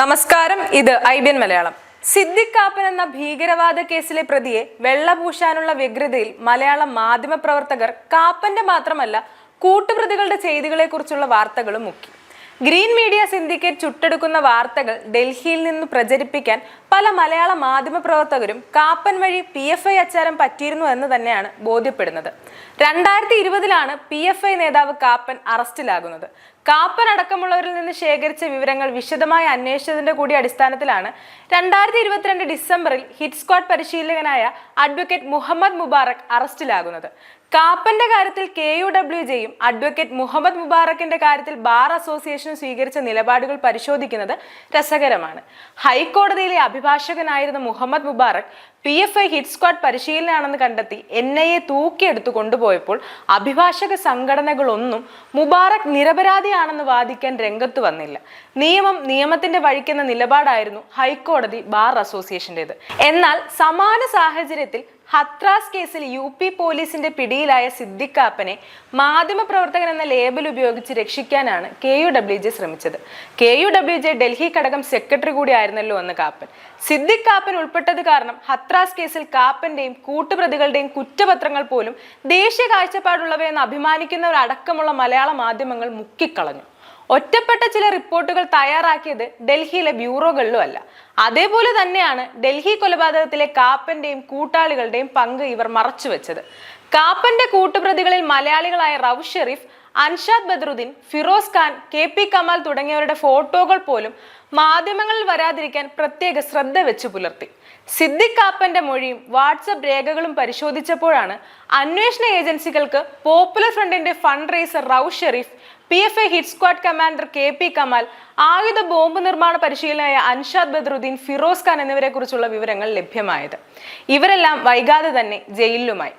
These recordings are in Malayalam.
നമസ്കാരം ഇത് I B N Malayalam. Siddique Kappan എന്ന ഭീകരവാദ കേസിലെ പ്രതിയെ വെള്ളപൂശാനുള്ള വ്യഗ്രതയിൽ മലയാളം മാധ്യമപ്രവർത്തകർ കാപ്പന്റെ മാത്രമല്ല കൂട്ടുപ്രതികളുടെ ചെയ്തികളെക്കുറിച്ചുള്ള വാർത്തകളും മുക്കി. ഗ്രീൻ മീഡിയ സിൻഡിക്കേറ്റ് ചുട്ടെടുക്കുന്ന വാർത്തകൾ ഡൽഹിയിൽ നിന്ന് പ്രചരിപ്പിക്കാൻ പല മലയാള മാധ്യമപ്രവർത്തകരും കാപ്പൻ വഴി പി എഫ് ഐ അച്ചാരം പറ്റിയിരുന്നു എന്ന് തന്നെയാണ് ബോധ്യപ്പെടുന്നത്. രണ്ടായിരത്തി ഇരുപതിലാണ് പി എഫ് ഐ നേതാവ് കാപ്പൻ അറസ്റ്റിലാകുന്നത്. കാപ്പൻ അടക്കമുള്ളവരിൽ നിന്ന് ശേഖരിച്ച വിവരങ്ങൾ വിശദമായി അന്വേഷിച്ചതിന്റെ കൂടി അടിസ്ഥാനത്തിലാണ് രണ്ടായിരത്തി ഇരുപത്തിരണ്ട് ഡിസംബറിൽ ഹിറ്റ് സ്ക്വാഡ് പരിശീലകനായ അഡ്വക്കേറ്റ് മുഹമ്മദ് മുബാറക് അറസ്റ്റിലാകുന്നത്. കാപ്പന്റെ കാര്യത്തിൽ കെ യു ഡബ്ല്യു ജെയും അഡ്വക്കേറ്റ് മുഹമ്മദ് മുബാറക്കിന്റെ കാര്യത്തിൽ ബാർ അസോസിയേഷനും സ്വീകരിച്ച നിലപാടുകൾ പരിശോധിക്കുന്നത് രസകരമാണ്. ഹൈക്കോടതിയിലെ അഭിഭാഷകനായിരുന്ന Muhammad Mubarak P F I hit squad പരിശീലനമാണെന്ന് കണ്ടെത്തി എൻ ഐ എ തൂക്കിയെടുത്തു കൊണ്ടുപോയപ്പോൾ അഭിഭാഷക സംഘടനകളൊന്നും മുബാറക് നിരപരാധിയാണെന്ന് വാദിക്കാൻ രംഗത്ത് വന്നില്ല. നിയമം നിയമത്തിന്റെ വഴിക്കെന്ന നിലപാടായിരുന്നു ഹൈക്കോടതി ബാർ അസോസിയേഷന്റേത്. എന്നാൽ സമാന സാഹചര്യത്തിൽ ഹത്രാസ് കേസിൽ യു പി പോലീസിന്റെ പിടിയിലായ സിദ്ദിഖാപ്പനെ മാധ്യമപ്രവർത്തകൻ എന്ന ലേബൽ ഉപയോഗിച്ച് രക്ഷിക്കാനാണ് കെ യു ഡബ്ല്യു ജെ ശ്രമിച്ചത്. K U W J Delhi ഘടകം സെക്രട്ടറി കൂടി എന്ന് കാപ്പൻ. സിദ്ദിഖ് കാപ്പൻ ഉൾപ്പെട്ടത് കാരണം ഹത്രാസ് കേസിൽ കാപ്പന്റെയും കൂട്ടുപ്രതികളുടെയും കുറ്റപത്രങ്ങൾ പോലും ദേശീയ കാഴ്ചപ്പാടുള്ളവയെന്ന് അഭിമാനിക്കുന്നവരടക്കമുള്ള മലയാള മാധ്യമങ്ങൾ മുക്കിക്കളഞ്ഞു. ഒറ്റപ്പെട്ട ചില റിപ്പോർട്ടുകൾ തയ്യാറാക്കിയത് ഡൽഹിയിലെ ബ്യൂറോകളിലും അല്ല അതേപോലെ തന്നെയാണ് ഡൽഹി കൊലപാതകത്തിലെ കാപ്പന്റെയും കൂട്ടാളികളുടെയും പങ്ക് ഇവർ മറച്ചുവെച്ചത്. കാപ്പന്റെ കൂട്ടുപ്രതികളിൽ മലയാളികളായ റൌഫ് ഷെരീഫ് അൻഷാദ് ബദ്രുദ്ദീൻ ഫിറോസ് ഖാൻ കെ പി കമാൽ തുടങ്ങിയവരുടെ ഫോട്ടോകൾ പോലും മാധ്യമങ്ങളിൽ വരാതിരിക്കാൻ പ്രത്യേക ശ്രദ്ധ വെച്ചു പുലർത്തി. സിദ്ദിഖ് കാപ്പന്റെ മൊഴിയും വാട്സപ്പ് രേഖകളും പരിശോധിച്ചപ്പോഴാണ് അന്വേഷണ ഏജൻസികൾക്ക് പോപ്പുലർ ഫ്രണ്ടിന്റെ fund raiser Rauf Sharif P F A hit squad commander K P Kamal ആയുധ ബോംബ് നിർമ്മാണ പരിശീലനായ അൻഷാദ് ബദ്രുദ്ദീൻ ഫിറോസ് ഖാൻ എന്നിവരെ കുറിച്ചുള്ള വിവരങ്ങൾ ലഭ്യമായത്. ഇവരെല്ലാം വൈകാതെ തന്നെ ജയിലിലുമായി.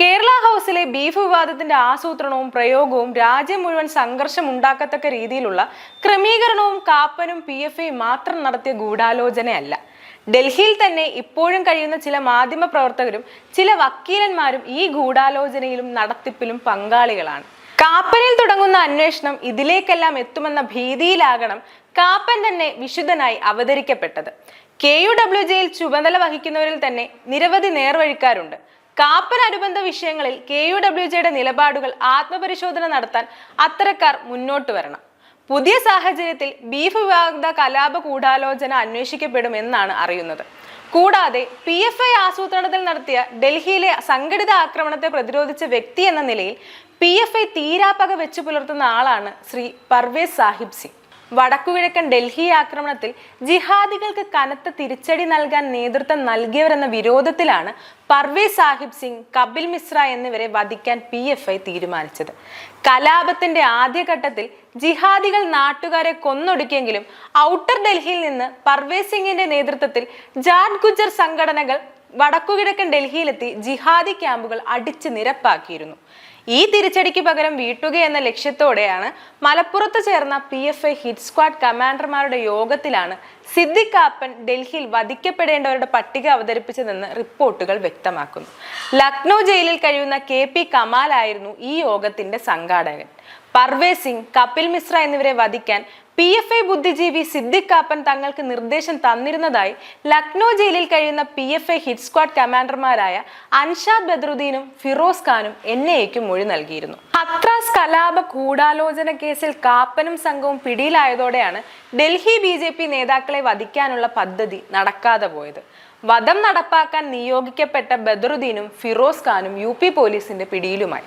കേരള ഹൗസിലെ ബീഫ് വിവാദത്തിന്റെ ആസൂത്രണവും പ്രയോഗവും രാജ്യം മുഴുവൻ സംഘർഷം ഉണ്ടാക്കത്തക്ക രീതിയിലുള്ള ക്രമീകരണവും കാപ്പനും പി എഫ് ഐ മാത്രം നടത്തിയ ഗൂഢാലോചനയല്ല. ഡൽഹിയിൽ തന്നെ ഇപ്പോഴും കഴിയുന്ന ചില മാധ്യമ പ്രവർത്തകരും ചില വക്കീലന്മാരും ഈ ഗൂഢാലോചനയിലും നടത്തിപ്പിലും പങ്കാളികളാണ്. കാപ്പനിൽ തുടങ്ങുന്ന അന്വേഷണം ഇതിലേക്കെല്ലാം എത്തുമെന്ന ഭീതിയിലാകണം കാപ്പൻ തന്നെ വിശുദ്ധനായി അവതരിക്കപ്പെട്ടത്. കെ യു ഡബ്ല്യു ജെയിൽ ചുമതല വഹിക്കുന്നവരിൽ തന്നെ നിരവധി നേർവഴിക്കാരുണ്ട്. കാപ്പൻ അനുബന്ധ വിഷയങ്ങളിൽ കെ യു ഡബ്ല്യു ജെയുടെ നിലപാടുകൾ ആത്മപരിശോധന നടത്താൻ അത്തരക്കാർ മുന്നോട്ട് വരണം. പുതിയ സാഹചര്യത്തിൽ ബീഫ് വിവാദ കലാപ ഗൂഢാലോചന അന്വേഷിക്കപ്പെടുമെന്നാണ് അറിയുന്നത്. കൂടാതെ പി എഫ് ഐ ആസൂത്രണത്തിൽ നടത്തിയ ഡൽഹിയിലെ സംഘടിത ആക്രമണത്തെ പ്രതിരോധിച്ച വ്യക്തി എന്ന നിലയിൽ പി എഫ് ഐ തീരാപ്പക വെച്ചു പുലർത്തുന്ന ആളാണ് ശ്രീ പർവേസ് സാഹിബ് സിംഗ്. വടക്കുകിഴക്കൻ ഡൽഹി ആക്രമണത്തിൽ ജിഹാദികൾക്ക് കനത്ത തിരിച്ചടി നൽകാൻ നേതൃത്വം നൽകിയവരെന്ന വിരോധത്തിലാണ് പർവേസ് സാഹിബ് സിംഗ് കപിൽ മിശ്ര എന്നിവരെ വധിക്കാൻ പി എഫ് ഐ തീരുമാനിച്ചത്. കലാപത്തിന്റെ ആദ്യഘട്ടത്തിൽ ജിഹാദികൾ നാട്ടുകാരെ കൊന്നൊടുക്കിയെങ്കിലും ഔട്ടർ ഡൽഹിയിൽ നിന്ന് പർവേസ് സിംഗിന്റെ നേതൃത്വത്തിൽ ജാഡ് ഗുജർ സംഘടനകൾ വടക്കുകിഴക്കൻ ഡൽഹിയിലെത്തി ജിഹാദി ക്യാമ്പുകൾ അടിച്ചു നിരപ്പാക്കിയിരുന്നു. ഈ തിരിച്ചടിക്ക് പകരം വീട്ടുക എന്ന ലക്ഷ്യത്തോടെയാണ് മലപ്പുറത്ത് ചേർന്ന P F I hit squad കമാൻഡർമാരുടെ യോഗത്തിലാണ് സിദ്ദിഖ് കാപ്പൻ ഡൽഹിയിൽ വധിക്കപ്പെടേണ്ടവരുടെ പട്ടിക അവതരിപ്പിച്ചതെന്ന് റിപ്പോർട്ടുകൾ വ്യക്തമാക്കുന്നു. ലക്നൗ ജയിലിൽ കഴിയുന്ന കെ പി കമാലായിരുന്നു ഈ യോഗത്തിന്റെ സംഘാടകൻ. പർവേസ് സിംഗ് കപിൽ മിശ്ര എന്നിവരെ വധിക്കാൻ പി എഫ് ഐ ബുദ്ധിജീവി സിദ്ദിഖ് കാപ്പൻ തങ്ങൾക്ക് നിർദ്ദേശം തന്നിരുന്നതായി ലക്നൗ ജയിലിൽ കഴിയുന്ന P F I hit squad കമാൻഡർമാരായ Anshad ബദ്രുദ്ദീനും ഫിറോസ് ഖാനും എൻ ഐക്കും മൊഴി നൽകിയിരുന്നു. ഹത്രാസ് കലാപ ഗൂഢാലോചന കേസിൽ കാപ്പനും സംഘവും പിടിയിലായതോടെയാണ് ഡൽഹി ബി ജെ പി നേതാക്കളെ വധിക്കാനുള്ള പദ്ധതി നടക്കാതെ പോയത്. വധം നടപ്പാക്കാൻ നിയോഗിക്കപ്പെട്ട ബദറുദ്ദീനും ഫിറോസ് ഖാനും യു പി പോലീസിന്റെ പിടിയിലുമായി.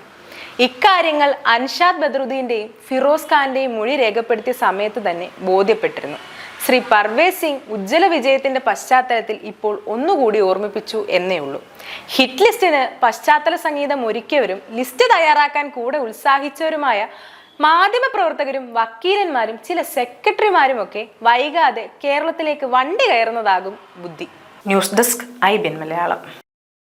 ഇക്കാര്യങ്ങൾ അൻഷാദ് ബദ്രുദ്ദീന്റെയും ഫിറോസ് ഖാന്റെയും മൊഴി രേഖപ്പെടുത്തിയ സമയത്ത് തന്നെ ബോധ്യപ്പെട്ടിരുന്നു. ശ്രീ പർവേസ് സിംഗ് ഉജ്ജ്വല വിജയത്തിന്റെ പശ്ചാത്തലത്തിൽ ഇപ്പോൾ ഒന്നുകൂടി ഓർമ്മിപ്പിച്ചു എന്നേ ഉള്ളൂ. ഹിറ്റ് ലിസ്റ്റിന് പശ്ചാത്തല സംഗീതം ഒരുക്കിയവരും ലിസ്റ്റ് തയ്യാറാക്കാൻ കൂടെ ഉത്സാഹിച്ചവരുമായ മാധ്യമപ്രവർത്തകരും വക്കീലന്മാരും ചില സെക്രട്ടറിമാരും ഒക്കെ വൈകാതെ കേരളത്തിലേക്ക് വണ്ടി കയറുന്നതാകും ബുദ്ധി. News desk I B N Malayalam.